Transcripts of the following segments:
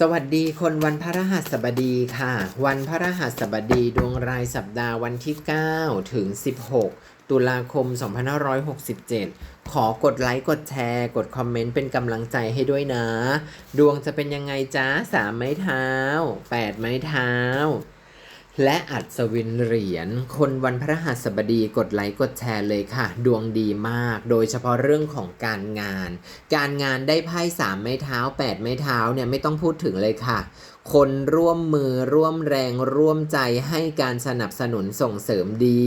สวัสดีคนวันพระรหัสบดีค่ะ วันพระรหัสบดีดวงรายสัปดาห์วันที่ 9 ถึง 16 ตุลาคม 2567 ขอกดไลค์ กดแชร์ กดคอมเมนต์เป็นกำลังใจให้ด้วยนะ ดวงจะเป็นยังไงจ้าสามไม้เท้า 8 ไม้เท้า และอัศวินเหรียญ คนวันพระหัสบดีกดไลค์กดแชร์เลยค่ะ ดวงดีมาก โดยเฉพาะเรื่องของการงาน การงานได้ไพ่สามไม้เท้า8ไม้เท้าเนี่ยไม่ต้องพูดถึงเลยค่ะ คนร่วมมือร่วมแรงร่วมใจให้การสนับสนุนส่งเสริมดี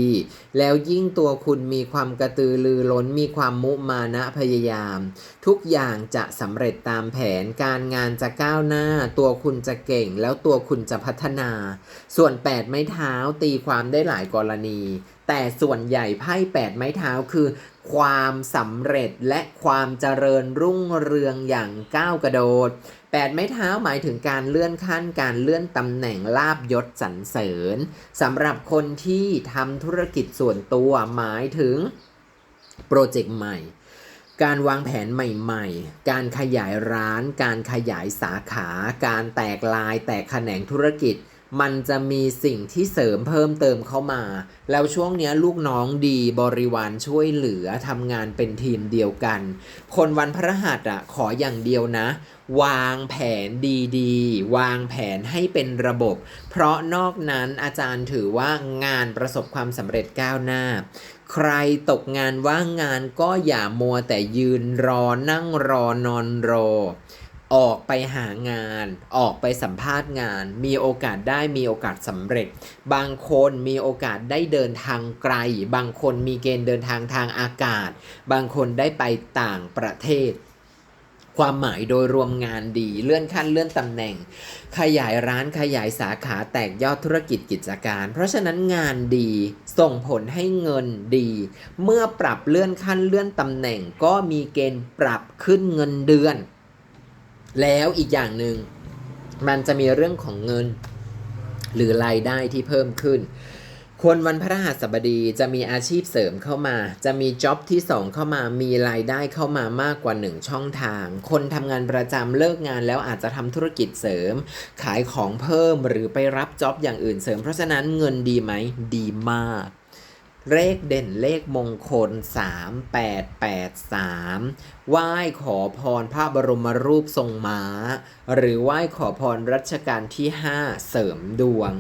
แล้วยิ่งตัวคุณมีความกระตือรือร้นมีความมุมานะพยายาม ทุกอย่างจะสำเร็จตามแผนการงานจะก้าวหน้า ตัวคุณจะเก่ง แล้วตัวคุณจะพัฒนา ส่วน 8 ไม้เท้าตีความได้หลายกรณี แต่ส่วนใหญ่ไพ่8ไม้เท้าคือ ความสำเร็จและความเจริญรุ่งเรืองอย่างก้าวกระโดด8ไม้เท้าหมายถึงการเลื่อนขั้นการเลื่อนตำแหน่งลาบยศสรรเสริญสำหรับคนที่ทำธุรกิจส่วนตัวหมายถึงโปรเจกต์ใหม่การวางแผนใหม่ๆ การขยายร้าน การขยายสาขา การแตกลายแตกแขนงธุรกิจ มันจะมีสิ่งที่เสริมเพิ่มเติมเข้ามา แล้วช่วงนี้ลูกน้องดีบริวารช่วยเหลือทำงานเป็นทีมเดียวกัน คนวันพระหัสอะขออย่างเดียวนะ วางแผนดีๆ วางแผนให้เป็นระบบ เพราะนอกนั้นอาจารย์ถือว่างานประสบความสำเร็จก้าวหน้า ใครตกงานว่างงานก็อย่ามัวแต่ยืนรอนั่งรอนอนรอ ออกไปหางาน ออกไปสัมภาษณ์งาน มีโอกาสได้มีโอกาสสำเร็จ บางคนมีโอกาสได้เดินทางไกล บางคนมีเกณฑ์เดินทางทางอากาศ บางคนได้ไปต่างประเทศ ความหมายโดยรวมงานดีเลื่อนขั้นเลื่อนตำแหน่ง ขยายร้านขยายสาขาแตกยอดธุรกิจกิจการ เพราะฉะนั้นงานดีส่งผลให้เงินดี เมื่อปรับเลื่อนขั้นเลื่อนตำแหน่ง ก็มีเกณฑ์ปรับขึ้นเงินเดือน แล้วอีกอย่างหนึ่งมันจะมีเรื่องของเงิน หรือรายได้ที่เพิ่มขึ้น คนวันพระหัสบดีจะมีอาชีพเสริมเข้ามา จะมีจ็อบที่ 2 เข้ามา มีรายได้เข้ามามากกว่า 1 ช่องทาง คนทำงานประจำเลิกงานแล้วอาจจะทำธุรกิจเสริม ขายของเพิ่มหรือไปรับจ็อบอย่างอื่นเสริม เพราะฉะนั้นเงินดีไหม ดีมาก เลขเด่นเลขมงคล 3883 ไหว้ขอพรพระบรมรูปทรงม้า หรือไหว้ขอพรรัชกาลที่ 5 เสริมดวง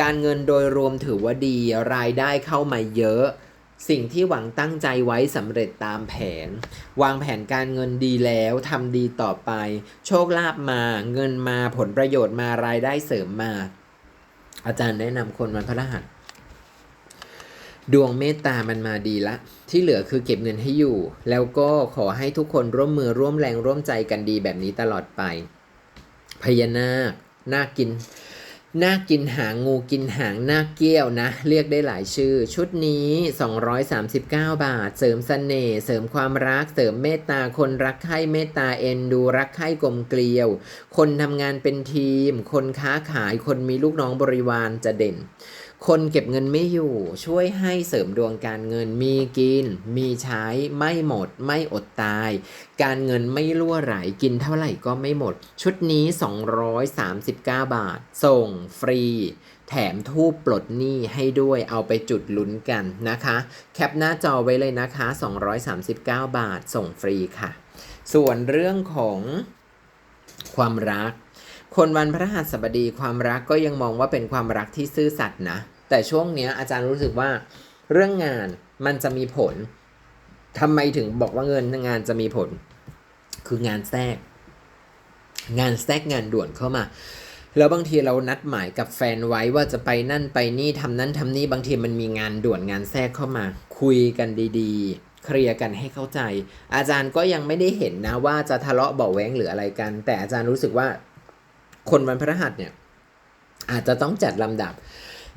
การเงินโดยรวมถือว่าดีรายได้เข้ามาเยอะ สิ่งที่หวังตั้งใจไว้สำเร็จตามแผน วางแผนการเงินดีแล้วทำดีต่อไป โชคลาภมาเงินมาผลประโยชน์มารายได้เสริมมา อาจารย์แนะนำคนวันพฤหัส ดวงเมตตามันมาดีละ ที่เหลือคือเก็บเงินให้อยู่ แล้วก็ขอให้ทุกคนร่วมมือร่วมแรงร่วมใจกันดีแบบนี้ตลอดไป พญานาคนาคกินนาคกินหางงูกินหางนาคเกี้ยวนะ เรียกได้หลายชื่อ ชุดนี้ 239 บาท เสริมสเสน่ห์เสริมความรัก เสริมเมตตาคนรักใคร่เมตตาเอ็นดูรักใคร่กลมเกลียว คนทำงานเป็นทีม คนค้าขายคนมีลูกน้องบริวารจะเด่น คนเก็บเงินไม่อยู่ช่วยให้เสริมดวงการเงินมีกิน มีใช้ไม่หมด ไม่อดตาย การเงินไม่รั่วไหลกินเท่าไหร่ก็ไม่หมด ชุดนี้ 239 บาท ส่งฟรี แถมทูบปลดหนี้ให้ด้วยเอาไปจุดลุ้นกันนะคะ แคปหน้าจอไว้เลยนะคะ 239 บาท ส่งฟรีค่ะ ส่วนเรื่องของความรักคนวันพระหัสบดีความรักก็ยังมองว่าเป็นความรักที่ซื่อสัตย์นะ แต่ช่วงเนี้ยอาจารย์รู้สึกว่าเรื่องงานมันจะมีผลทำไมถึงบอกว่าเงินงานจะมีผล คืองานแทรก งานแทรกงานด่วนเข้ามา แล้วบางทีเรานัดหมายกับแฟนไว้ว่าจะไปนั่นไปนี่ทำนั่นทำนี่บางทีมันมีงานด่วนงานแทรกเข้ามา คุยกันดีๆ เคลียร์กันให้เข้าใจ อาจารย์ก็ยังไม่ได้เห็นนะว่าจะทะเลาะเบาแวงหรืออะไรกัน แต่อาจารย์รู้สึกว่า คนวันพฤหัสเนี่ย อาจจะต้องจัดลำดับ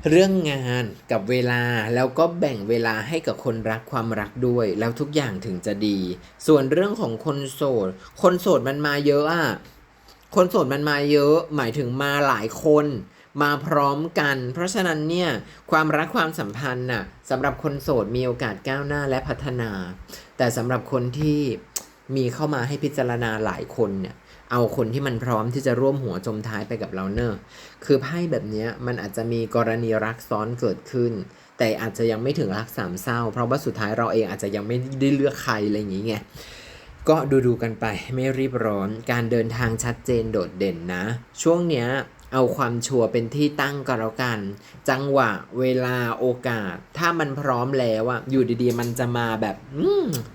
เรื่องงานกับเวลาแล้วก็แบ่งเวลาให้กับคนรักความรักด้วย แล้วทุกอย่างถึงจะดี ส่วนเรื่องของคนโสด คนโสดมันมาเยอะอะคนโสดมันมาเยอะ หมายถึงมาหลายคนมาพร้อมกัน เพราะฉะนั้นเนี่ยความรักความสัมพันธ์น่ะสำหรับคนโสดมีโอกาสก้าวหน้าและพัฒนา แต่สำหรับคนที่มีเข้ามาให้พิจารณาหลายคนเนี่ย เอาคนที่มันพร้อมที่จะร่วมหัวจมท้ายไปกับเราเนอะคือไพ่แบบนี้มันอาจจะมีกรณีรักซ้อนเกิดขึ้น แต่อาจจะยังไม่ถึงรักสามเศร้า เพราะว่าสุดท้ายเราเองอาจจะยังไม่ได้เลือกใครอะไรอย่างงี้ไงก็ดูดูกันไปไม่รีบร้อนการเดินทางชัดเจนโดดเด่นนะ ช่วงเนี้ย เอาความชัวร์เป็นที่ตั้งก็แล้วกัน จังหวะเวลาโอกาส ถ้ามันพร้อมแล้วอะอยู่ดีๆ มันจะมาแบบ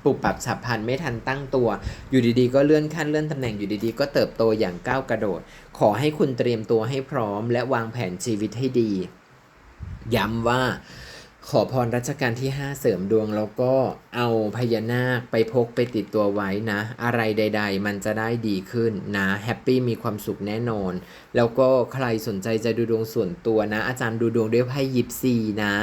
ปุบปับฉับพลันไม่ทันตั้งตัว อยู่ดีๆ ก็เลื่อนขั้นเลื่อนตำแหน่งอยู่ดีๆ ก็เติบโตอย่างก้าวกระโดด ขอให้คุณเตรียมตัวให้พร้อม และวางแผนชีวิตให้ดี ย้ำว่า ขอพรรัชกาลที่ 5 เสริมดวงแล้วก็เอาพญานาคไปพกไปติดตัวไว้นะ อะไรใด ๆ มันจะได้ดีขึ้นนะแฮปปี้มีความสุขแน่นอน แล้วก็ใครสนใจจะดูดวงส่วนตัวนะ อาจารย์ดูดวงด้วยไพ่ยิปซีนะ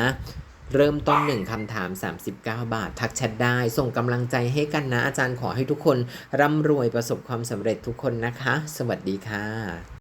เริ่มต้นหนึ่งคำถาม 39 บาท ทักแชทได้ส่งกำลังใจให้กันนะ อาจารย์ขอให้ทุกคนร่ำรวยประสบความสำเร็จทุกคนนะคะ สวัสดีค่ะ